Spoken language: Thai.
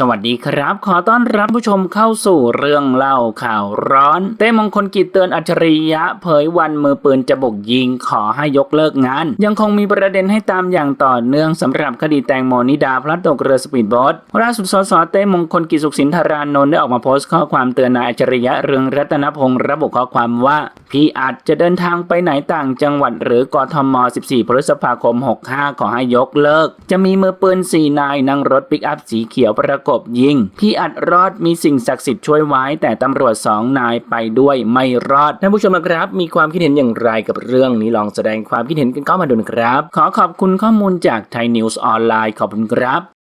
สวัสดีครับ ขอต้อนรับผู้ชมเข้าสู่เรื่องเล่าข่าวร้อน เต้มงคลกิจเตือนอัจฉริยะ เผยวันมือปืนจะบกยิงขอให้ยกเลิกงาน ยังคงมีประเด็นให้ตามอย่างต่อเนื่องสำหรับคดีแตงโมนิดาพลัดตกเรือสปีดโบ๊ทล่าสุดสสเต้มงคลกิจสุขสินธารานนท์ได้ออกมาโพสต์ข้อความเตือนนายอัจฉริยะเรืองรัตนพงศ์ระบุข้อความว่า พี่อาจจะเดินทางไปไหนต่างจังหวัดหรือกทม 14 พฤษภาคม 65 ขอให้ยกเลิก จะมีมือปืน4นายนั่งรถปิกอัพสีเขียวประกบยิง พี่อัดรอดมีสิ่งศักดิ์สิทธิ์ช่วยไว้แต่ตำรวจ2นายไปด้วยไม่รอด ท่านผู้ชมครับ มีความคิดเห็นอย่างไรกับเรื่องนี้ลองแสดงความคิดเห็นกันเข้ามาดูนะครับ ขอขอบคุณข้อมูลจากไทยนิวส์ออนไลน์ขอบคุณครับ